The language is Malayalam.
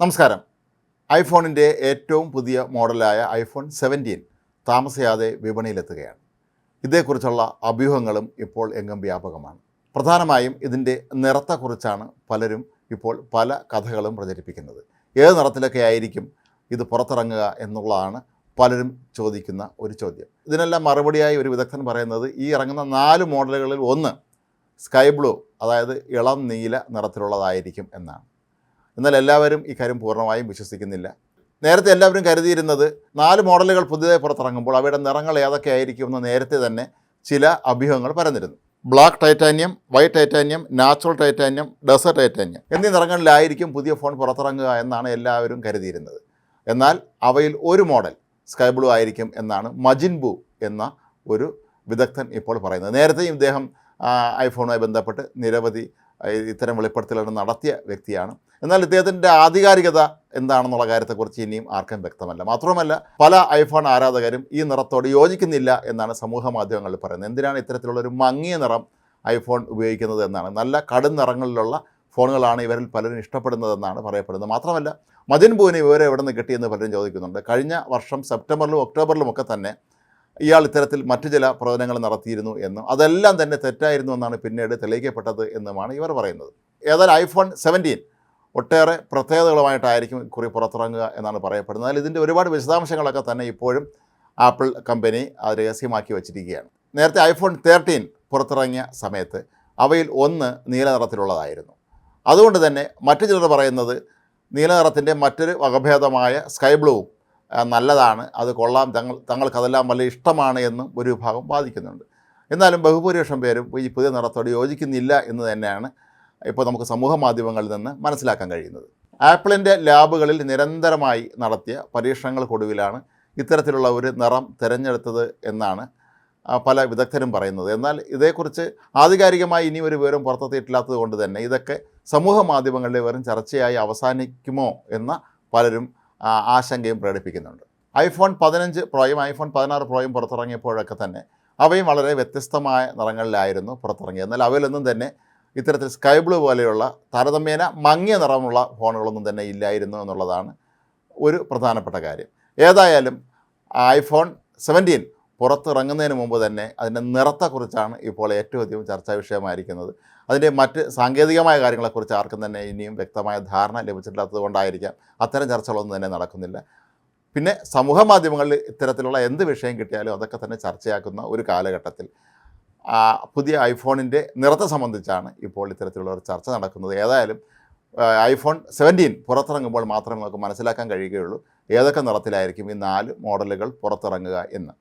നമസ്കാരം. ഐഫോണിന്റെ ഏറ്റവും പുതിയ മോഡലായ ഐഫോൺ സെവന്റീൻ താമസിയാതെ വിപണിയിലെത്തുകയാണ്. ഇതേക്കുറിച്ചുള്ള അഭ്യൂഹങ്ങളും ഇപ്പോൾ എങ്ങും വ്യാപകമാണ്. പ്രധാനമായും ഇതിന്റെ നിറത്തെക്കുറിച്ചാണ് പലരും ഇപ്പോൾ പല കഥകളും പ്രചരിപ്പിക്കുന്നത്. ഏത് നിറത്തിലൊക്കെ ആയിരിക്കും ഇത് പുറത്തിറങ്ങുക എന്നുള്ളതാണ് പലരും ചോദിക്കുന്ന ഒരു ചോദ്യം. ഇതിനെല്ലാം മറുപടിയായി ഒരു വിദഗ്ധൻ പറയുന്നത് ഈ ഇറങ്ങുന്ന നാല് മോഡലുകളിൽ ഒന്ന് സ്കൈ ബ്ലൂ അതായത് ഇളം നീല നിറത്തിലുള്ളതായിരിക്കും എന്നാണ്. എന്നാൽ എല്ലാവരും ഇക്കാര്യം പൂർണമായും വിശ്വസിക്കുന്നില്ല. നേരത്തെ എല്ലാവരും കരുതിയിരുന്നത് നാല് മോഡലുകൾ പുതിയതായി പുറത്തിറങ്ങുമ്പോൾ അവയുടെ നിറങ്ങൾ ഏതൊക്കെ ആയിരിക്കുമെന്ന് നേരത്തെ തന്നെ ചില അഭ്യൂഹങ്ങൾ പരന്നിരുന്നു. Black titanium white titanium natural titanium desert titanium എന്നീ നിറങ്ങളിലായിരിക്കും പുതിയ ഫോൺ പുറത്തിറങ്ങുക എന്നാണ് എല്ലാവരും കരുതിയിരുന്നത്. എന്നാൽ അവയിൽ ഒരു മോഡൽ സ്കൈ ബ്ലൂ ആയിരിക്കും എന്നാണ് മജിൻബു എന്ന ഒരു വിദഗ്ധൻ ഇപ്പോൾ പറയുന്നത്. നേരത്തെയും ഇദ്ദേഹം ഐഫോണുമായി ബന്ധപ്പെട്ട് നിരവധി ഇത്തരം വെളിപ്പെടുത്തലുകൾ നടത്തിയ വ്യക്തിയാണ്. എന്നാൽ ഇദ്ദേഹത്തിന്റെ ആധികാരികത എന്താണെന്നുള്ള കാര്യത്തെക്കുറിച്ച് ഇനിയും ആർക്കും വ്യക്തമല്ല. മാത്രമല്ല പല ഐഫോൺ ആരാധകരും ഈ നിറത്തോട് യോജിക്കുന്നില്ല എന്നാണ് സമൂഹ മാധ്യമങ്ങളിൽ പറയുന്നത്. എന്തിനാണ് ഇത്തരത്തിലുള്ളൊരു മങ്ങിയ നിറം ഐഫോൺ ഉപയോഗിക്കുന്നത് എന്നാണ്? നല്ല കടും നിറങ്ങളിലുള്ള ഫോണുകളാണ് ഇവരിൽ പലരും ഇഷ്ടപ്പെടുന്നതെന്നാണ് പറയപ്പെടുന്നത്. മാത്രമല്ല മദിൻ പൂവിന് വിവരം എവിടെ നിന്ന് കിട്ടിയെന്ന് പലരും ചോദിക്കുന്നുണ്ട്. കഴിഞ്ഞ വർഷം സെപ്റ്റംബറിലും ഒക്ടോബറിലും ഒക്കെ തന്നെ ഇയാൾ ഇത്തരത്തിൽ മറ്റു ചില പ്രവചനങ്ങൾ നടത്തിയിരുന്നു എന്നും അതെല്ലാം തന്നെ തെറ്റായിരുന്നു എന്നാണ് പിന്നീട് തെളിയിക്കപ്പെട്ടത് എന്നുമാണ് ഇവർ പറയുന്നത്. ഏതായാലും ഐഫോൺ സെവന്റീൻ ഒട്ടേറെ പ്രത്യേകതകളുമായിട്ടായിരിക്കും കുറി പുറത്തിറങ്ങുക എന്നാണ് പറയപ്പെടുന്നത്. അതിൽ ഇതിന്റെ ഒരുപാട് വിശദാംശങ്ങളൊക്കെ തന്നെ ഇപ്പോഴും ആപ്പിൾ കമ്പനി അത് രഹസ്യമാക്കി വച്ചിരിക്കുകയാണ്. നേരത്തെ ഐഫോൺ തേർട്ടീൻ പുറത്തിറങ്ങിയ സമയത്ത് അവയിൽ ഒന്ന് നീല നിറത്തിലുള്ളതായിരുന്നു. അതുകൊണ്ട് തന്നെ മറ്റു ചിലർ പറയുന്നത് നീല നിറത്തിന്റെ മറ്റൊരു വകഭേദമായ സ്കൈ ബ്ലൂവും നല്ലതാണ്. അത് കൊള്ളാം. തങ്ങൾ തങ്ങൾക്കതെല്ലാം വലിയ ഇഷ്ടമാണ് എന്നും ഒരു വിഭാഗം വാദിക്കുന്നുണ്ട്. എന്നാലും ബഹുഭൂരിപക്ഷം പേരും ഈ പുതിയ നിറത്തോട് യോജിക്കുന്നില്ല എന്ന് തന്നെയാണ് ഇപ്പോൾ നമുക്ക് സമൂഹ മാധ്യമങ്ങളിൽ നിന്ന് മനസ്സിലാക്കാൻ കഴിയുന്നത്. ആപ്പിളിന്റെ ലാബുകളിൽ നിരന്തരമായി നടത്തിയ പരീക്ഷണങ്ങൾക്കൊടുവിലാണ് ഇത്തരത്തിലുള്ള ഒരു നിറം തിരഞ്ഞെടുത്തത് എന്നാണ് പല വിദഗ്ധരും പറയുന്നത്. എന്നാൽ ഇതേക്കുറിച്ച് ആധികാരികമായി ഇനി ഒരു വിവരം പുറത്തെത്തിയിട്ടില്ലാത്തത് കൊണ്ട് തന്നെ ഇതൊക്കെ സമൂഹ മാധ്യമങ്ങളിലെ വെറും ചർച്ചയായി അവസാനിക്കുമോ എന്ന പലരും ആശങ്കയും പ്രകടിപ്പിക്കുന്നുണ്ട്. ഐഫോൺ പതിനഞ്ച് പ്രോയും ഐഫോൺ പതിനാറ് പ്രോയും പുറത്തിറങ്ങിയപ്പോഴൊക്കെ തന്നെ അവയും വളരെ വ്യത്യസ്തമായ നിറങ്ങളിലായിരുന്നു പുറത്തിറങ്ങിയത്. എന്നാൽ അവയിലൊന്നും തന്നെ ഇത്തരത്തിൽ സ്കൈ ബ്ലൂ പോലെയുള്ള താരതമ്യേന മങ്ങിയ നിറമുള്ള ഫോണുകളൊന്നും തന്നെ ഇല്ലായിരുന്നു എന്നുള്ളതാണ് ഒരു പ്രധാനപ്പെട്ട കാര്യം. ഏതായാലും ഐഫോൺ സെവന്റീൻ പുറത്തിറങ്ങുന്നതിന് മുമ്പ് തന്നെ അതിന്റെ നിറത്തെക്കുറിച്ചാണ് ഇപ്പോൾ ഏറ്റവും അധികം ചർച്ചാ വിഷയമായിരിക്കുന്നത്. അതിന്റെ മറ്റ് സാങ്കേതികമായ കാര്യങ്ങളെക്കുറിച്ച് ആർക്കും തന്നെ ഇനിയും വ്യക്തമായ ധാരണ ലഭിച്ചിട്ടില്ലാത്തത് കൊണ്ടായിരിക്കാം അത്തരം ചർച്ചകളൊന്നും തന്നെ നടക്കുന്നില്ല. പിന്നെ സമൂഹ മാധ്യമങ്ങളിൽ ഇത്തരത്തിലുള്ള എന്ത് വിഷയം കിട്ടിയാലും അതൊക്കെ തന്നെ ചർച്ചയാക്കുന്ന ഒരു കാലഘട്ടത്തിൽ പുതിയ ഐഫോണിന്റെ നിറത്തെ സംബന്ധിച്ചാണ് ഇപ്പോൾ ഇത്തരത്തിലുള്ള ഒരു ചർച്ച നടക്കുന്നത്. ഏതായാലും ഐഫോൺ സെവന്റീൻ പുറത്തിറങ്ങുമ്പോൾ മാത്രമേ നമുക്ക് മനസ്സിലാക്കാൻ കഴിയുകയുള്ളൂ. ഏതൊക്കെ നിറത്തിലായിരിക്കും ഈ നാല് മോഡലുകൾ പുറത്തിറങ്ങുക എന്ന്.